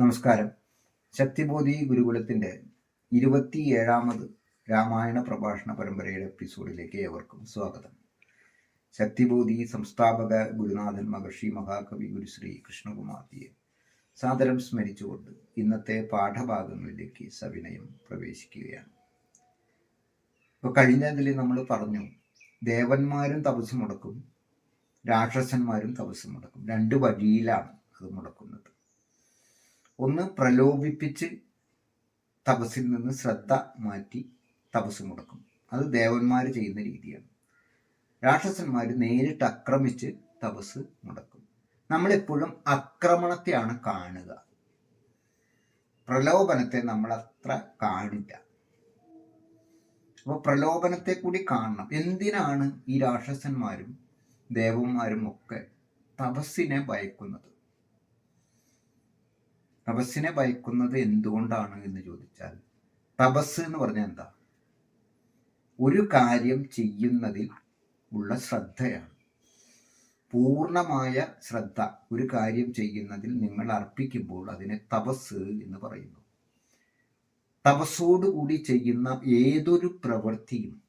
നമസ്കാരം. ശക്തിബോധി ഗുരുകുലത്തിന്റെ ഇരുപത്തിയേഴാമത് രാമായണ പ്രഭാഷണ പരമ്പരയുടെ എപ്പിസോഡിലേക്ക് ഏവർക്കും സ്വാഗതം. ശക്തിബോധി സംസ്ഥാപക ഗുരുനാഥൻ മഹർഷി മഹാകവി ഗുരുശ്രീ കൃഷ്ണകുമാർജിയെ സാദരം സ്മരിച്ചുകൊണ്ട് ഇന്നത്തെ പാഠഭാഗങ്ങളിലേക്ക് സവിനയം പ്രവേശിക്കുകയാണ്. ഇപ്പോൾ കഴിഞ്ഞതിൽ നമ്മൾ പറഞ്ഞു ദേവന്മാരും തപസ് മുടക്കും രാക്ഷസന്മാരും തപസ് മുടക്കും രണ്ട് വഴിയിലാണ് അത് മുടക്കുന്നത്. ഒന്ന് പ്രലോഭിപ്പിച്ച് തപസ്സിൽ നിന്ന് ശ്രദ്ധ മാറ്റി തപസ് മുടക്കും. അത് ദേവന്മാർ ചെയ്യുന്ന രീതിയാണ്. രാക്ഷസന്മാർ നേരിട്ട് ആക്രമിച്ച് തപസ് മുടക്കും. നമ്മളെപ്പോഴും ആക്രമണത്തെയാണ് കാണുക. പ്രലോഭനത്തെ നമ്മൾ അത്ര കാണില്ല. അപ്പോൾ പ്രലോഭനത്തെ കൂടി കാണണം. എന്തിനാണ് ഈ രാക്ഷസന്മാരും ദേവന്മാരും ഒക്കെ തപസ്സിനെ ഭയക്കുന്നത്? തപസ്സിനെ ഭയക്കുന്നത് എന്തുകൊണ്ടാണ് എന്ന് ചോദിച്ചാൽ തപസ് എന്ന് പറഞ്ഞാൽ എന്താ? ഒരു കാര്യം ചെയ്യുന്നതിൽ ഉള്ള ശ്രദ്ധയാണ്. പൂർണമായ ശ്രദ്ധ ഒരു കാര്യം ചെയ്യുന്നതിൽ നിങ്ങൾ അർപ്പിക്കുമ്പോൾ അതിനെ തപസ് എന്ന് പറയുന്നു. തപസ്സോടുകൂടി ചെയ്യുന്ന ഏതൊരു പ്രവൃത്തിയും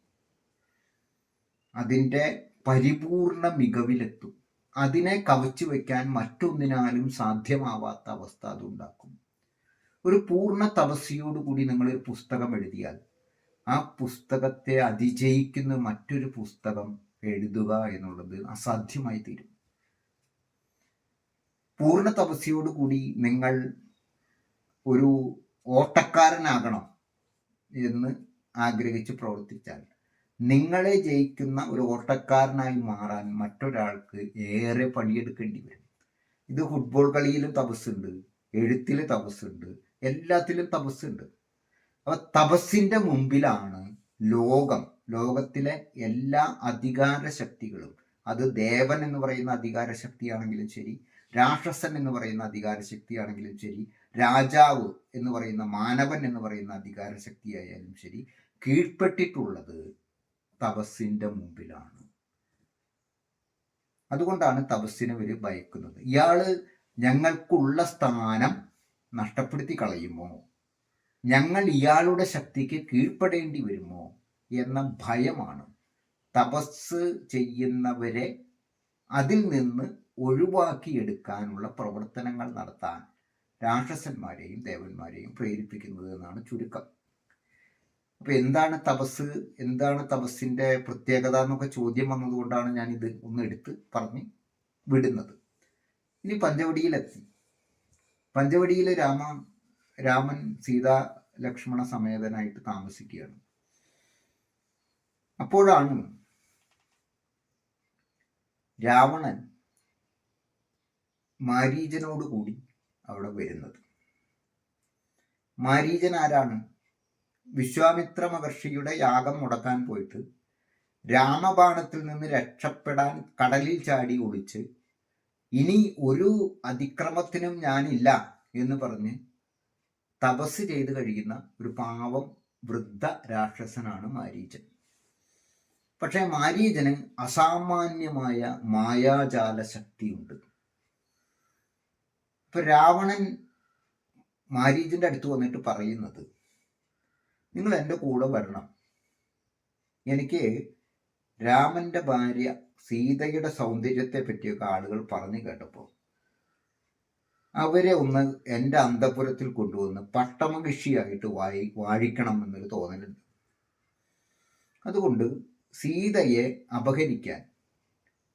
അതിന്റെ പരിപൂർണ മികവിലെത്തും. അതിനെ കവച്ചു വെക്കാൻ മറ്റൊന്നിനാലും സാധ്യമാവാത്ത അവസ്ഥ അതുണ്ടാക്കും. ഒരു പൂർണ നിങ്ങൾ ഒരു പുസ്തകം എഴുതിയാൽ ആ പുസ്തകത്തെ അതിജയിക്കുന്ന മറ്റൊരു പുസ്തകം എഴുതുക എന്നുള്ളത് അസാധ്യമായി തീരും. പൂർണ തപസ്യയോടുകൂടി നിങ്ങൾ ഒരു ഓട്ടക്കാരനാകണം എന്ന് ആഗ്രഹിച്ച് പ്രവർത്തിച്ചാൽ നിങ്ങളെ ജയിക്കുന്ന ഒരു ഓട്ടക്കാരനായി മാറാൻ മറ്റൊരാൾക്ക് ഏറെ പണിയെടുക്കേണ്ടി വരും. ഇത് ഫുട്ബോൾ കളിയിലും തപസ്സുണ്ട് എഴുത്തിൽ തപസ്സുണ്ട് എല്ലാത്തിലും തപസ്സുണ്ട്. അപ്പൊ തപസ്സിന്റെ മുമ്പിലാണ് ലോകം. ലോകത്തിലെ എല്ലാ അധികാര ശക്തികളും അത് ദേവൻ എന്ന് പറയുന്ന അധികാര ശക്തിയാണെങ്കിലും ശരി രാക്ഷസൻ എന്ന് പറയുന്ന അധികാര ശക്തിയാണെങ്കിലും ശരി രാജാവ് എന്ന് പറയുന്ന മാനവൻ എന്ന് പറയുന്ന അധികാര ശക്തിയായാലും ശരി കീഴ്പ്പെട്ടിട്ടുള്ളത് തപസ്സിന്റെ മുമ്പിലാണ്. അതുകൊണ്ടാണ് തപസ്സിനെ ഇവർ ഭയക്കുന്നത്. ഇയാൾ ഞങ്ങൾക്കുള്ള സ്ഥാനം നഷ്ടപ്പെടുത്തി കളയുമോ? ഞങ്ങൾ ഇയാളുടെ ശക്തിക്ക് കീഴ്പ്പെടേണ്ടി വരുമോ എന്ന ഭയമാണ്. തപസ് ചെയ്യുന്നവരെ അതിൽ നിന്ന് ഒഴിവാക്കിയെടുക്കാനുള്ള പ്രവർത്തനങ്ങൾ നടത്താൻ രാക്ഷസന്മാരെയും ദേവന്മാരെയും പ്രേരിപ്പിക്കുന്നത് എന്നാണ് ചുരുക്കം. അപ്പൊ എന്താണ് തപസ്? എന്താണ് തപസ്സിന്റെ പ്രത്യേകത എന്നൊക്കെ ചോദ്യം വന്നതുകൊണ്ടാണ് ഞാൻ ഇത് ഒന്ന് എടുത്ത് പറഞ്ഞ് വിടുന്നത്. ഇനി പഞ്ചവടിയിലെത്തി. പഞ്ചവടിയിൽ രാമ രാമൻ സീത ലക്ഷ്മണ സമേതനായിട്ട് താമസിക്കുകയാണ്. അപ്പോഴാണ് രാവണൻ മാരീജനോട് കൂടി അവിടെ വരുന്നത്. മാരീജൻ ആരാണ് വിശ്വാമിത്ര മഹർഷിയുടെ യാഗം മുടക്കാൻ പോയിട്ട് രാമബാണത്തിൽ നിന്ന് രക്ഷപ്പെടാൻ കടലിൽ ചാടി ഒളിച്ച് ഇനി ഒരു അതിക്രമത്തിനും ഞാനില്ല എന്ന് പറഞ്ഞ് തപസ് ചെയ്ത് കഴിയുന്ന ഒരു പാവം വൃദ്ധ രാക്ഷസനാണ് മാരീചൻ. പക്ഷേ മാരീചന് അസാമാന്യമായ മായാജാല ശക്തിയുണ്ട്. ഇപ്പൊ രാവണൻ മാരീചന്റെ അടുത്ത് വന്നിട്ട് പറയുന്നത് നിങ്ങൾ എന്റെ കൂടെ വരണം. എനിക്ക് രാമന്റെ ഭാര്യ സീതയുടെ സൗന്ദര്യത്തെ പറ്റിയൊക്കെ ആളുകൾ പറഞ്ഞു കേട്ടപ്പോൾ അവരെ ഒന്ന് എന്റെ അന്തപുരത്തിൽ കൊണ്ടുവന്ന് പട്ടമകൃഷിയായിട്ട് വായി വാഴിക്കണം എന്നൊരു തോന്നലുണ്ട്. അതുകൊണ്ട് സീതയെ അപഹരിക്കാൻ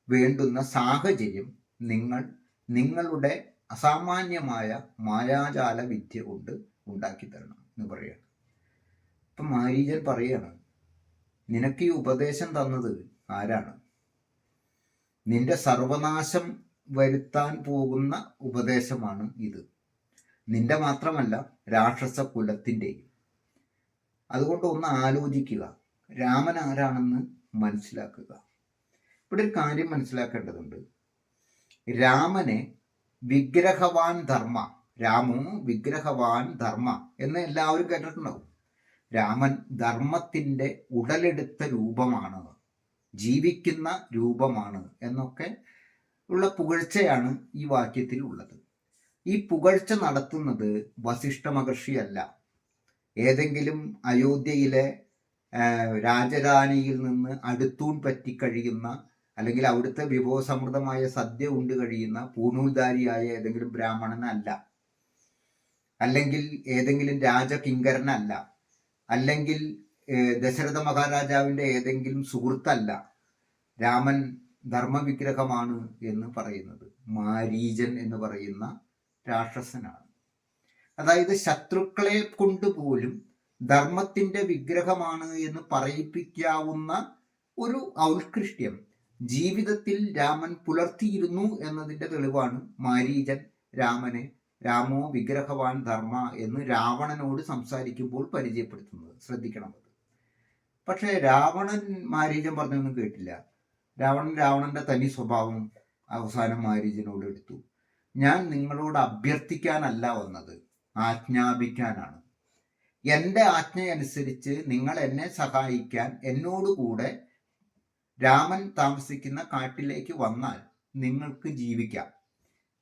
വേണ്ടുന്ന സാഹചര്യം നിങ്ങൾ നിങ്ങളുടെ അസാമാന്യമായ മായാജാല വിദ്യ കൊണ്ട് ഉണ്ടാക്കി തരണം എന്ന് പറയുക. ഇപ്പം മാരീജൻ പറയാണ് നിനക്ക് ഈ ഉപദേശം തന്നത് ആരാണ്? നിന്റെ സർവനാശം വരുത്താൻ പോകുന്ന ഉപദേശമാണ് ഇത്. നിന്റെ മാത്രമല്ല രാക്ഷസ കുലത്തിന്റെയും അതുകൊണ്ട് ഒന്ന് ആലോചിക്കുക രാമൻ ആരാണെന്ന് മനസ്സിലാക്കുക. ഇവിടെ ഒരു കാര്യം മനസ്സിലാക്കേണ്ടതുണ്ട്. രാമനെ വിഗ്രഹവാൻ ധർമ്മ രാമോ വിഗ്രഹവാൻ ധർമ്മ എന്ന് എല്ലാവരും കേട്ടിട്ടുണ്ടാവും. രാമൻ ധർമ്മത്തിന്റെ ഉടലെടുത്ത രൂപമാണ് ജീവിക്കുന്ന രൂപമാണ് എന്നൊക്കെ ഉള്ള പുകഴ്ചയാണ് ഈ വാക്യത്തിൽ ഉള്ളത് ഈ പുകഴ്ച നടത്തുന്നത് വസിഷ്ഠ മഹർഷിയല്ല ഏതെങ്കിലും അയോധ്യയിലെ രാജധാനിയിൽ നിന്ന് അടുത്തൂൺ പറ്റിക്കഴിയുന്ന അല്ലെങ്കിൽ അവിടുത്തെ വിഭവസമൃദ്ധമായ സദ്യ ഉണ്ട് കഴിയുന്ന പൂണൂൽധാരിയായ ഏതെങ്കിലും ബ്രാഹ്മണനല്ല. അല്ലെങ്കിൽ ഏതെങ്കിലും രാജകിങ്കരനല്ല. അല്ലെങ്കിൽ ദശരഥ മഹാരാജാവിന്റെ ഏതെങ്കിലും സുഹൃത്തല്ല രാമൻ ധർമ്മവിഗ്രഹമാണ് എന്ന് പറയുന്നത്. മാരീജൻ എന്ന് പറയുന്ന രാക്ഷസനാണ്. അതായത് ശത്രുക്കളെ കൊണ്ട് പോലും ധർമ്മത്തിന്റെ വിഗ്രഹമാണ് എന്ന് പറയിപ്പിക്കാവുന്ന ഒരു ഔത്കൃഷ്ട്യം ജീവിതത്തിൽ രാമൻ പുലർത്തിയിരുന്നു എന്നതിന്റെ തെളിവാണ് മാരീജൻ രാമനെ രാമോ വിഗ്രഹവാൻ ധർമ്മ എന്ന് രാവണനോട് സംസാരിക്കുമ്പോൾ പരിചയപ്പെടുത്തുന്നത്. ശ്രദ്ധിക്കണം അത്. പക്ഷേ രാവണൻ മാരീജൻ പറഞ്ഞൊന്നും കേട്ടില്ല. രാവണൻ രാവണന്റെ തനി സ്വഭാവം അവസാനം മാരീജനോട് എടുത്തു. ഞാൻ നിങ്ങളോട് അഭ്യർത്ഥിക്കാനല്ല വന്നത്. ആജ്ഞാപിക്കാനാണ്. എന്റെ ആജ്ഞയനുസരിച്ച് നിങ്ങൾ എന്നെ സഹായിക്കാൻ എന്നോടുകൂടെ രാമൻ താമസിക്കുന്ന കാട്ടിലേക്ക് വന്നാൽ നിങ്ങൾക്ക് ജീവിക്കാം.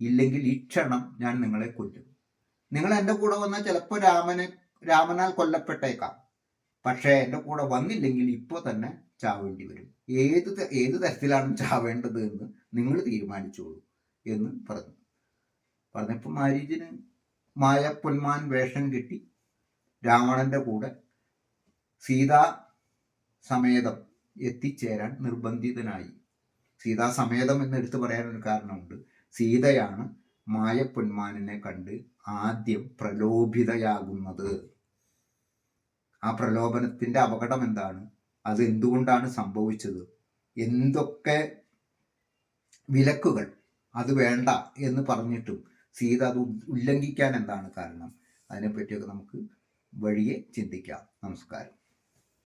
ഇല്ലെങ്കിൽ ഈ ക്ഷണം ഞാൻ നിങ്ങളെ കൊല്ലും. നിങ്ങൾ എന്റെ കൂടെ വന്നാൽ ചിലപ്പോൾ രാമനെ രാമനാൽ കൊല്ലപ്പെട്ടേക്കാം. പക്ഷേ എന്റെ കൂടെ വന്നില്ലെങ്കിൽ ഇപ്പോൾ തന്നെ ചാവേണ്ടി വരും. ഏത് ഏത് തരത്തിലാണ് ചാവേണ്ടത് എന്ന് നിങ്ങൾ തീരുമാനിച്ചോളൂ എന്ന് പറഞ്ഞു. പറഞ്ഞപ്പോൾ മാരീജിന് മായ പൊന്മാൻ വേഷം കെട്ടി രാവണന്റെ കൂടെ സീതാ സമേതം എത്തിച്ചേരാൻ നിർബന്ധിതനായി. സീതാ സമേതം എന്ന് എടുത്തു പറയാൻ ഒരു കാരണമുണ്ട്. സീതയാണ് മായ പൊന്മാനിനെ കണ്ട് ആദ്യം പ്രലോഭിതയാകുന്നത്. ആ പ്രലോഭനത്തിന്റെ അപകടം എന്താണ്? അത് എന്തുകൊണ്ടാണ് സംഭവിച്ചത്? എന്തൊക്കെ വിലക്കുകൾ? അത് വേണ്ട എന്ന് പറഞ്ഞിട്ടും സീത അത് ഉല്ലംഘിക്കാൻ എന്താണ് കാരണം? അതിനെപ്പറ്റിയൊക്കെ നമുക്ക് വഴിയെ ചിന്തിക്കാം. നമസ്കാരം.